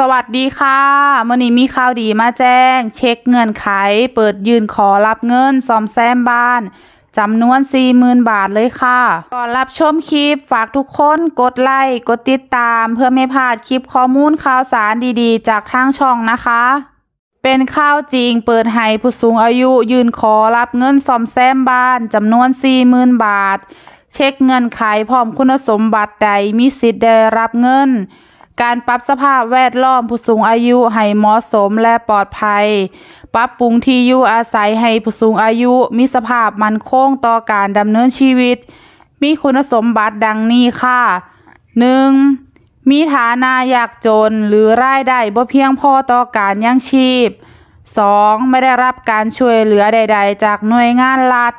สวัสดีค่ะมื่อนี้มีข่าวดีมาแจ้ง เช็คเงื่อนไข เปิดยืนขอรับเงินซ่อมแซมบ้านจำนวน 40,000 บาทเลยค่ะก่อนรับชมคลิปฝากทุกคนกดไลค์กดติดตาม เพื่อไม่พลาดคลิปข้อมูลข่าวสารดีๆ จากทางช่องนะคะ เป็นข้าวจริงเปิดให้ผู้สูงอายุยืนขอรับเงินซ่อมแซมบ้านจำนวน 40,000 บาท เช็คเงื่อนไขพร้อมคุณสมบัติใดมีสิทธิ์ได้รับเงิน การปรับสภาพแวดล้อมผู้สูงอายุให้เหมาะสมและปลอดภัย ปรับปรุงที่อยู่อาศัยให้ผู้สูงอายุมีสภาพมั่นคงต่อการดำเนินชีวิต มีคุณสมบัติดังนี้ค่ะ 1. มีฐานะยากจนหรือรายได้บ่เพียงพอต่อการยั่งชีพ 2. ไม่ได้รับการช่วยเหลือใด ๆ จากหน่วยงานรัฐ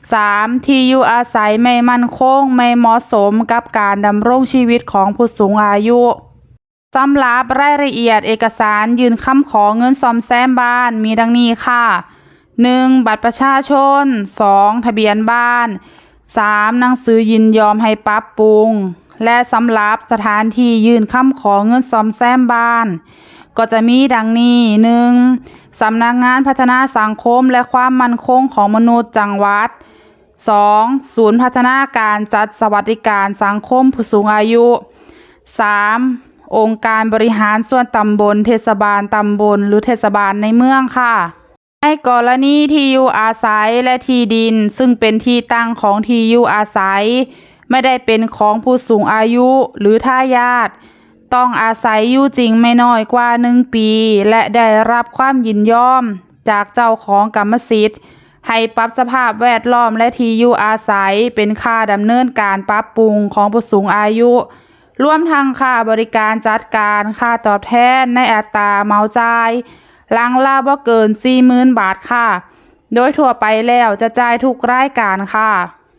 3. ที่อยู่อาศัยไม่มั่นคงไม่เหมาะสมกับการดำรงชีวิตของผู้สูงอายุ สำหรับรายละเอียดเอกสารยืนคำขอเงินซ่อมแซมบ้านมีดังนี้ค่ะ 1. บัตรประชาชน 2. ทะเบียนบ้าน 3. หนังสือยินยอมให้ปรับปรุง และสำหรับสถานที่ยื่นคำขอเงินซ่อมแซมบ้าน ก็จะมีดังนี้ 1. สำนักงานพัฒนาสังคมและความมั่นคงของมนุษย์จังหวัด 2. ศูนย์พัฒนาการจัดสวัสดิการสังคมผู้สูงอายุ 3. องค์การบริหารส่วนตำบล เทศบาลตำบล หรือเทศบาลในเมืองค่ะ ในกรณีที่อยู่อาศัยและที่ดิน ซึ่งเป็นที่ตั้งของที่อยู่อาศัย ไม่ได้เป็นของผู้สูงอายุหรือทายาทต้องอาศัยอยู่จริงไม่น้อยกว่าหนึ่งปี และได้รับความยินยอม จากเจ้าของกรรมสิทธิ์ ให้ปรับสภาพแวดล้อมและที่อยู่อาศัยเป็นค่าดำเนินการปรับปรุงของผู้สูงอายุ รวมทั้งค่าบริการจัดการค่าตอบแทนในอัตราเมาจ่ายหลังลาบ่เกิน 40,000 บาทค่ะ โดยทั่วไปแล้วจะจ่ายทุกรายการค่ะ